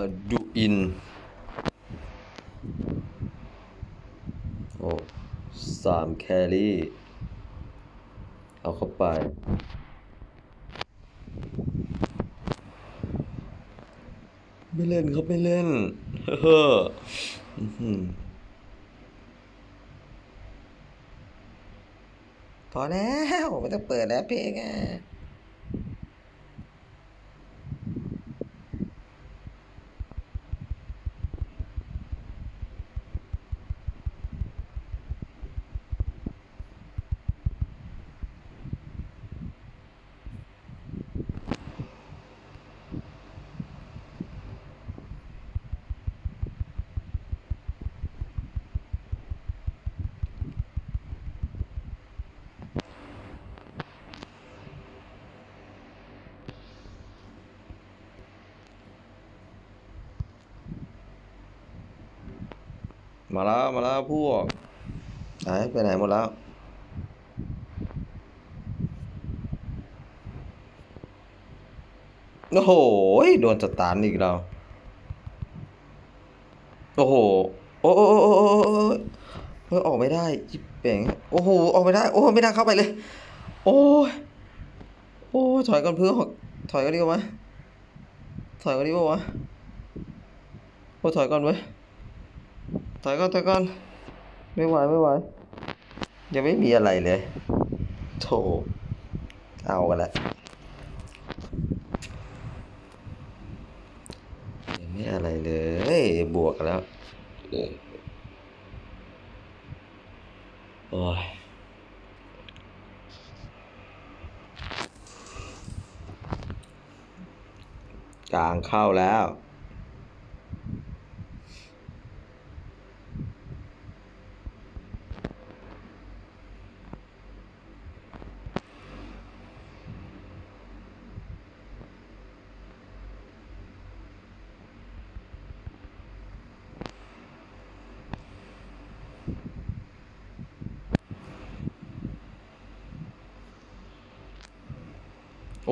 อดูอินโอ้สามแครี่ เอาเข้าไป ไม่เล่นเขาไม่เล่น เฮ้ออื้อหือพอแล้วไม่ต้องเปิดแล้วเพลงอะ มาแล้วมาแล้วพวกไหนไปไหนหมดแล้ว โอ้โห โดนสตาร์ทอีกแล้ว โอ้โห โอ้โอ้โอ้โอ้โอ้โอ้เฮ้ยออกไม่ได้จิบเป่งโอ้โห ออกไม่ได้ โอ้ไม่น่าเข้าไปเลย โอ้ยโอ้ถอยก่อนเพื่อนถอยก็ดีกว่าไหมถอยก็ดีกว่าวะโอ้ถอยก่อนเว้ย ถอยก่อนถอยก่อนไม่ไหวไม่ไหวยังไม่มีอะไรเลยโถเอากันละยังไม่อะไรเลยบวกแล้วโอ้ยกลางเข้าแล้ว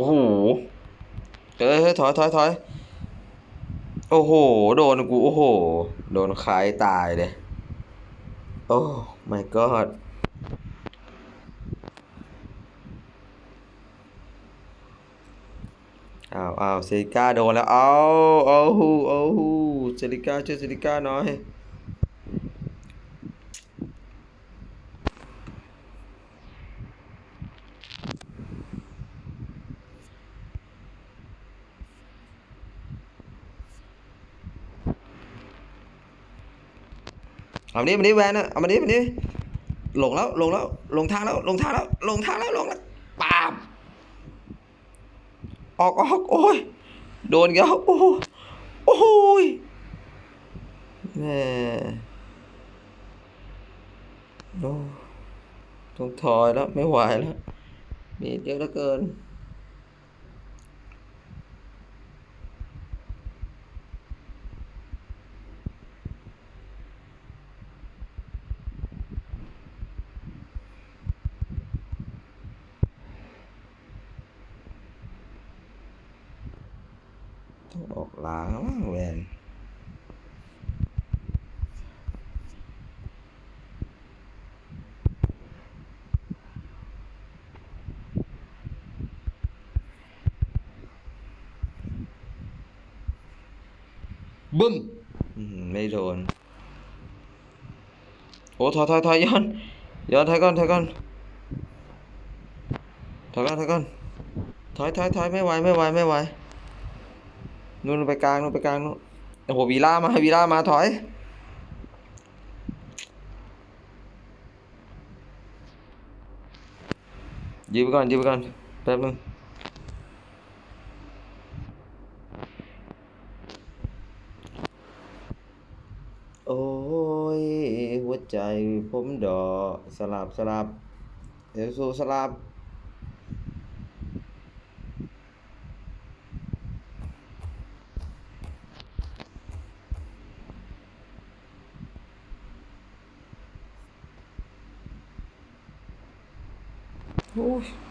อ้โหเอ้ยเฮ้ยถอยถอยถอยโอ้โห โดนกู โอ้โห โดนคลายตายเลย โอ้ my god อ้าวอ้าวเซริก้าโดนแล้ว เอาเอาหูเอาหูเซริก้าช่วยเซริก้าหน่อย เอามานี้มานี้แวนนะเอามานี้มานี้ลงแล้วหลงแล้วหลงทางแล้วหลงทางแล้วหลงทางแล้วหลงแล้วปาบออกออกโอ้ยโดนกแล้วโอ้โหโอ้ยแม่โอ้ต้องถอยแล้วไม่ไหวแล้วมีเยอะเหลือเกิน ต้องออกล้างล้วมั้งแวนบึ้มไม่โดน โอ้ถอยถอยถอยย้อนย้อนถอยก่อนถอยก่อนถอยก่อนถอยก่อนถอยถอยถอยไม่ไหวไม่ไหวไม่ไหว นู่นไปกลางนู่นไปกลางนู่นโอ้โหวีล่ามาวีล่ามาถอยยืมไปก่อนยืมไปก่อนแป๊บนึงโอ้ยหัวใจผมดอกสลับสลับเดี๋ยวสู้สลับ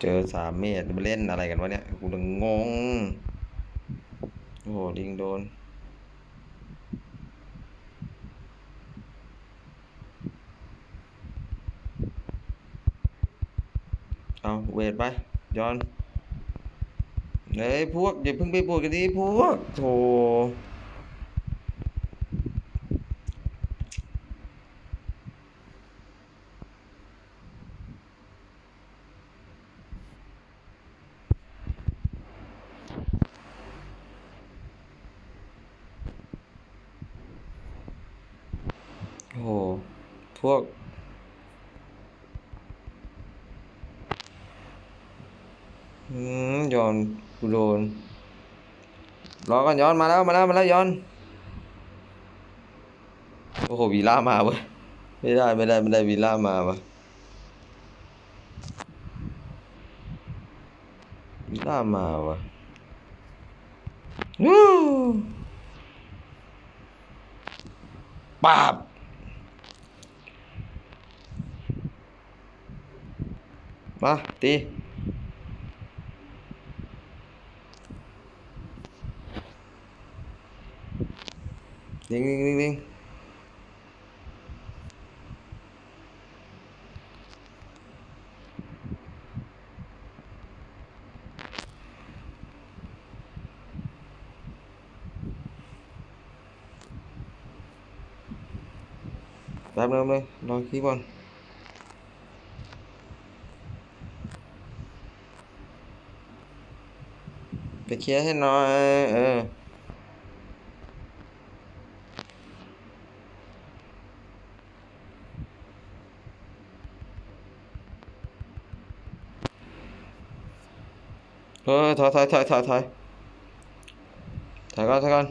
เจอสามเมตรมาเล่นอะไรกันวะเนี่ย กูดังงง โอ้โหดิงโดน เอาเวทไปย้อนเฮ้ยพวก อย่าเพิ่งไปปวดกันดิพวกโถ อืมย้อนกูโดนรอก่อนย้อนมาแล้วมาแล้วมาแล้วย้อนโอ้โหวีล่ามาเว้ยไม่ได้ไม่ได้ไม่ได้วีล่ามาวะวีล่ามาว่ะวู้ปาบมาตี ลิงลิงลิงลิงแป๊บนึงเล ยรอคีย์ก่อนไป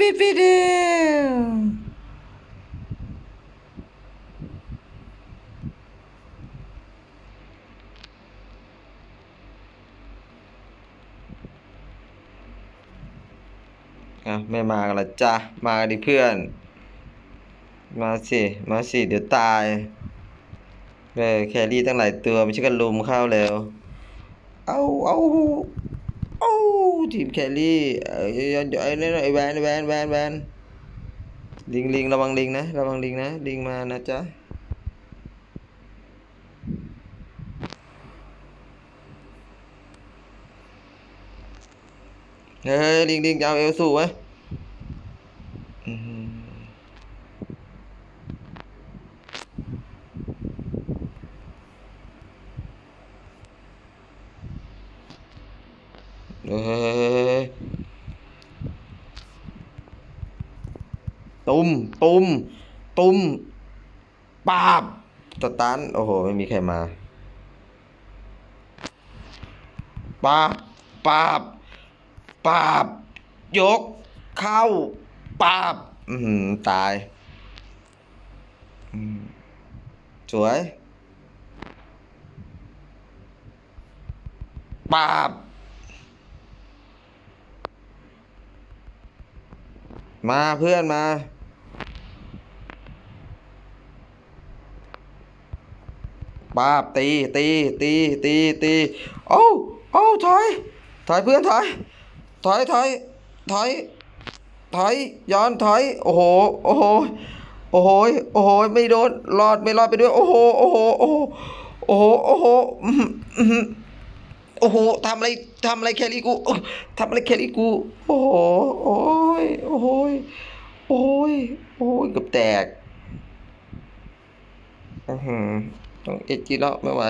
ปิ๊บเดียวอะไม่มากันละจ้ะ มากันดิเพื่อน มาสิ มาสิ เดี๋ยวตายเออแครี่ตั้งหลายตัวไม่ใช่กันลุมเข้าแล้ว เอาเอา โอ้ทีมแครี่เอ้ยไอ้นี่ไอ้แวนไอ้แวนแวนแวนลิงลิงระวังลิงนะระวังลิงนะลิงมานะจ๊ะเฮ้ยลิงลิงจะเอาเอลสูไหมอื้อหือเฮ้ตุ้มตุ้มตุ้มปาบสตันโอ้โห ไม่มีใครมาปาบปาบปาบ ยก เข้าปาบ อือหือตาย สวยปาบ มาเพื่อนมา ปาบตีตีตีตีตีโอ้โอ้ถอย ถอยเพื่อนถอย ถอยถอยถอยถอยย้อนถอย โอ้โห โอ้โห โอ้โห โอ้โห ไม่โดน รอดไม่รอดไปด้วย โอ้โห โอ้โห โอ้โห โอ้โห โอ้โห โอ้โหทำอะไร ทำอะไรแครี่กูทำอะไรแครี่กู โอ้โห โอ้ย โอ้ย โอ้ย โอ้ยเกือบแตกอือหือต้องเอจีแล้วไม่ไหว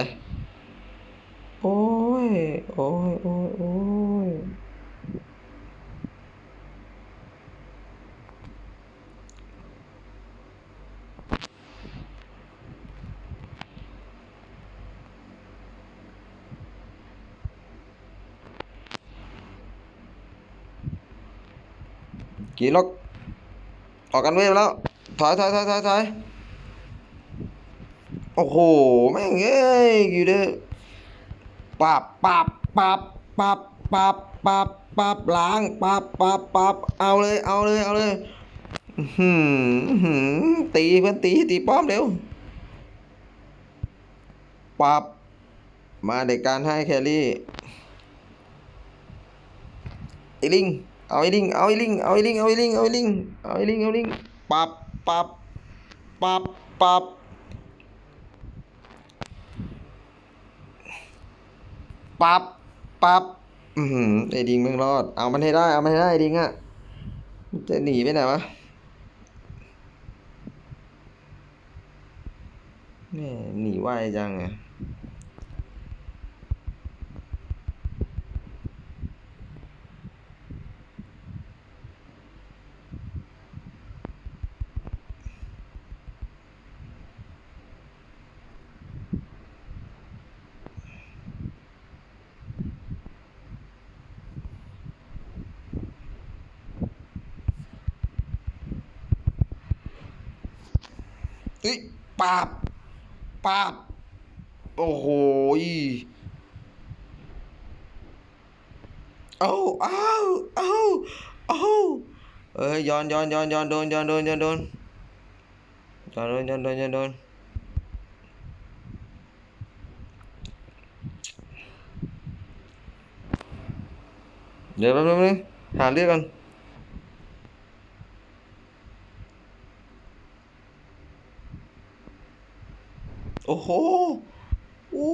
โอ้ย โอ้ย โอ้ยโอ้ย กี่ล็อกออกกันเวฟแล้ว ถอยถอยถอยถอยถอยโอ้โห แม่งเอ้ยกี่เด้อปับปับปับปับปับปับปับล้างปับปับปับเอาเลยเอาเลยเอาเลยหืออื้อหือตีเพื่อนตีตีป้อมเร็วปับมาเด็กการให้แครี่ไอ้ลิง เอาไอ้ลิง เอาไอ้ลิง เอาไอ้ลิง เอาไอ้ลิง เอาไอ้ลิง เอาไอ้ลิง เอาไอ้ลิงปับปับปับปับปับปับอือหือไอ้ดิงมึงรอด เอามันให้ได้ เอามันให้ได้ไอ้ดิงอะมันจะหนีไปไหนวะแม่หนีไวจังอะ เฮ้ย ปาบปาบโอ้โหยเอาเอาเอาเอาเอ้ยย้อนย้อนย้อนย้อนโดนย้อนโดนย้อนโดนย้อนโดนย้อนโดนย้อนโดนเดี๋ยวแป๊บนึงแป๊บนึงหาเรื่องกัน โอ้โห โอ้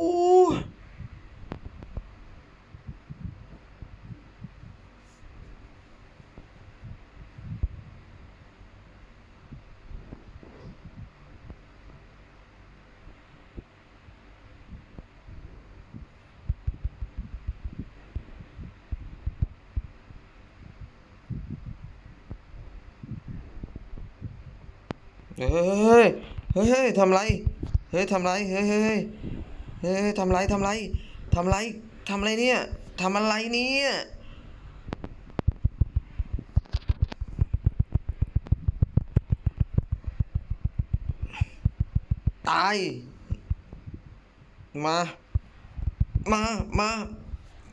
เฮ้ย เฮ้ยเฮ้ยทำไร เฮ้ยทำไรเฮ้ยเฮ้ยเฮ้ยทำไรทำไรทำไรทำไรเนี่ยทำอะไรเนี่ยตาย มา มา มา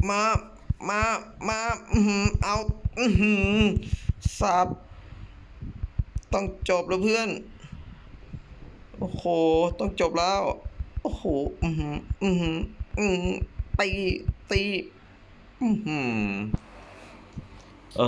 มา มา มาอือหือเอาอือหือสับ ต้องจบแล้วเพื่อน โอ้โห ต้องจบแล้ว โอ้โห อือหือ อือหือ อือตี ตี อือหือ เออ